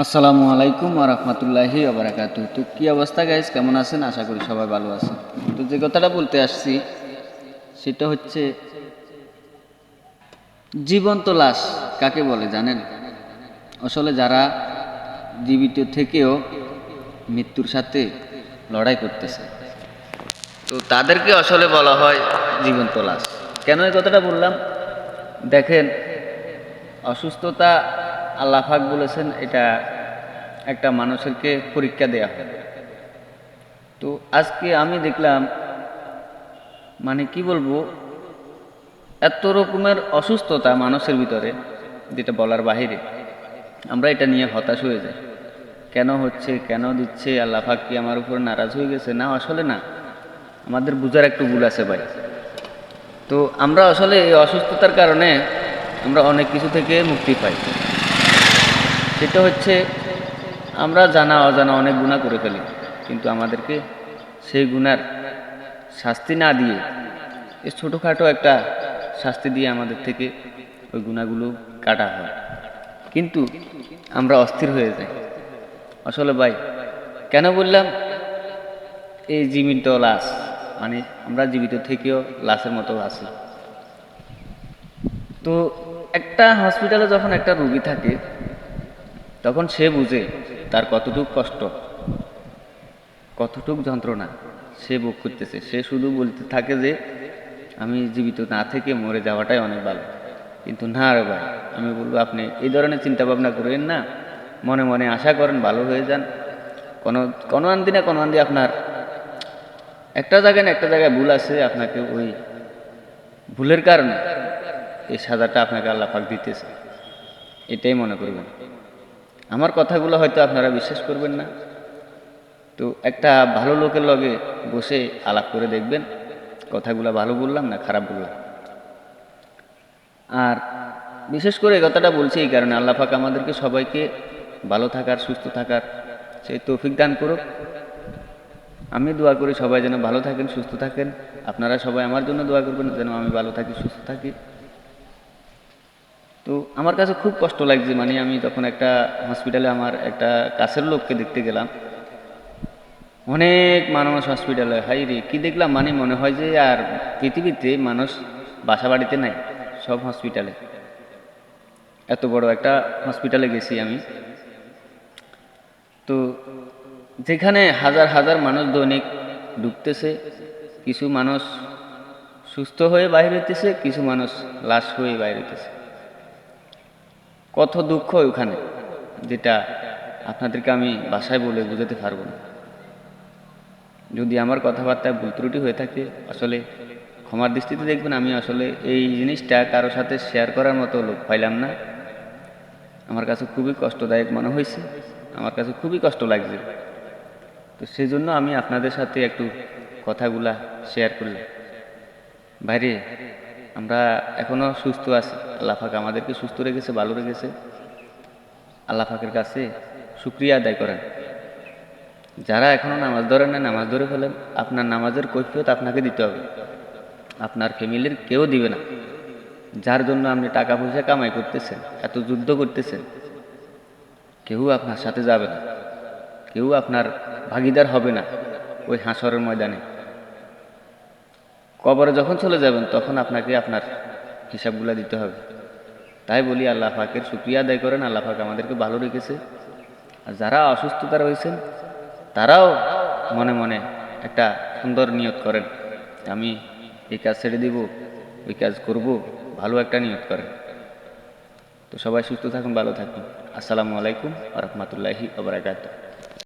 আসসালামু আলাইকুম রহমতুল্লাহি আবরাকাতু তো কী অবস্থা গাইজ কেমন আছেন? আশা করি সবাই ভালো আছেন। তো যে কথাটা বলতে আসছি, সেটা হচ্ছে জীবন্ত লাশ কাকে বলে জানেন? আসলে যারা জীবিত থেকেও মৃত্যুর সাথে লড়াই করতেছে, তো তাদেরকে আসলে বলা হয় জীবন্ত লাশ। কেন এই কথাটা বললাম? দেখেন, অসুস্থতা আল্লাহাক বলেছেন, এটা একটা মানুষেরকে পরীক্ষা দেয়া হয় তো আজকে আমি দেখলাম মানে কি বলব, এত রকমের অসুস্থতা মানুষের ভিতরে, যেটা বলার বাহিরে। আমরা এটা নিয়ে হতাশ হয়ে যাই। কেন হচ্ছে, কেন দিচ্ছে আল্লাহাক কি আমার উপর নারাজ হয়ে গেছে? না, আসলে না। আমাদের বুঝার একটু ভুল আছে ভাই। তো আমরা আসলে এই অসুস্থতার কারণে আমরা অনেক কিছু থেকে মুক্তি পাই। সেটা হচ্ছে আমরা জানা, অজানা অনেক গুণা করে ফেলি, কিন্তু আমাদেরকে সেই গুণার শাস্তি না দিয়ে, এই ছোটোখাটো একটা শাস্তি দিয়ে আমাদের থেকে ওই গুণাগুলো কাটা হয়। কিন্তু আমরা অস্থির হয়ে যাই। আসলে ভাই, কেন বললাম? এই জীবিত লাশ মানে আমরা জীবিত থেকেও লাশের মতো আছি। তো একটা হসপিটালে যখন একটা রুগী থাকে তখন সে বুঝে তার কতটুক কষ্ট, কতটুক যন্ত্রণা সে ভোগ করতেছে সে শুধু বলতে থাকে যে, আমি জীবিত না থেকে মরে যাওয়াটাই অনেক ভালো। কিন্তু না রে ভাই, আমি বলব আপনি এই ধরনের চিন্তা ভাবনা করেন না। মনে মনে আশা করেন ভালো হয়ে যান। কোনো কোনো আন্দি না কোনো আন্দি আপনার একটা জায়গায় না একটা জায়গায় ভুল আছে আপনাকে ওই ভুলের কারণে। এই সাজাটা আপনাকে আল্লাহ পাক দিতেছে। এটাই মনে করবেন। আমার কথাগুলো হয়তো আপনারা বিশ্বাস করবেন না। তো একটা ভালো লোকের লগে বসে আলাপ করে দেখবেন, কথাগুলো ভালো বললাম না খারাপ বললাম। আর বিশেষ করে এই কথাটা বলছি এই কারণে আল্লাহ পাক আমাদেরকে সবাইকে ভালো থাকার, সুস্থ থাকার সেই তৌফিক দান করুক। আমি দোয়া করি সবাই যেন ভালো থাকেন, সুস্থ থাকেন। আপনারা সবাই আমার জন্য দোয়া করবেন যেন আমি ভালো থাকি, সুস্থ থাকি। তো আমার কাছে খুব কষ্ট লাগছে মানে আমি তখন একটা হসপিটালে আমার একটা কাছের লোককে দেখতে গেলাম, অনেক মানুষ হসপিটালে হাই রে, কী দেখলাম? মানে মনে হয় যে আর পৃথিবীতে মানুষ বাসা বাড়িতে নাই, সব হসপিটালে এত বড় একটা হসপিটালে গেছি আমি। তো যেখানে হাজার হাজার মানুষ দৈনিক ঢুকতেছে কিছু মানুষ সুস্থ হয়ে বাইরে হইতেছে, কিছু মানুষ লাশ হয়ে বাইরে হইতেছে। কত দুঃখ ওখানে, যেটা আপনাদেরকে আমি বাসায় বলে বোঝাতে পারব না। যদি আমার কথাবার্তায় ভুল ত্রুটি হয়ে থাকে, আসলে ক্ষমার দৃষ্টিতে দেখবেন আমি আসলে এই জিনিসটা কারও সাথে শেয়ার করার মতো লোক পাইলাম না। আমার কাছে খুবই কষ্টদায়ক মনে হয়েছে, আমার কাছে খুবই কষ্ট লাগছে। তো সেই জন্য আমি আপনাদের সাথে একটু কথাগুলা শেয়ার করলাম। বাইরে আমরা এখনও সুস্থ আছি। আল্লাহ পাক আমাদেরকে সুস্থ রেখেছে, ভালো রেখেছে। আল্লাহ পাকের কাছে শুক্রিয়া আদায় করেন। যারা এখনও নামাজ ধরেন না নামাজ ধরে ফেলেন, আপনার নামাজের কৈফিয়ত আপনাকে দিতে হবে। আপনার ফ্যামিলির কেউ দিবে না। যার জন্য আপনি টাকা পয়সা কামাই করতেছেন, এত যুদ্ধ করতেছেন, কেউ আপনার সাথে যাবে না। কেউ আপনার ভাগিদার হবে না ওই হাঁসরের ময়দানে। কবরে যখন চলে যাবেন, তখন আপনাকে আপনার হিসাবগুলো দিতে হবে। তাই বলি, আল্লাহ পাকের শুক্রিয়া আদায় করেন, আল্লাহ পাক আমাদেরকে ভালো রেখেছে। আর যারা অসুস্থতা রয়েছেন, তারাও মনে মনে একটা সুন্দর নিয়ত করেন। আমি এই কাজ ছেড়ে দিব ওই কাজ করব, ভালো একটা নিয়ত করেন। তো সবাই সুস্থ থাকুন, ভালো থাকুন। আসসালামু আলাইকুম রহমতুল্লাহি আবরাকাত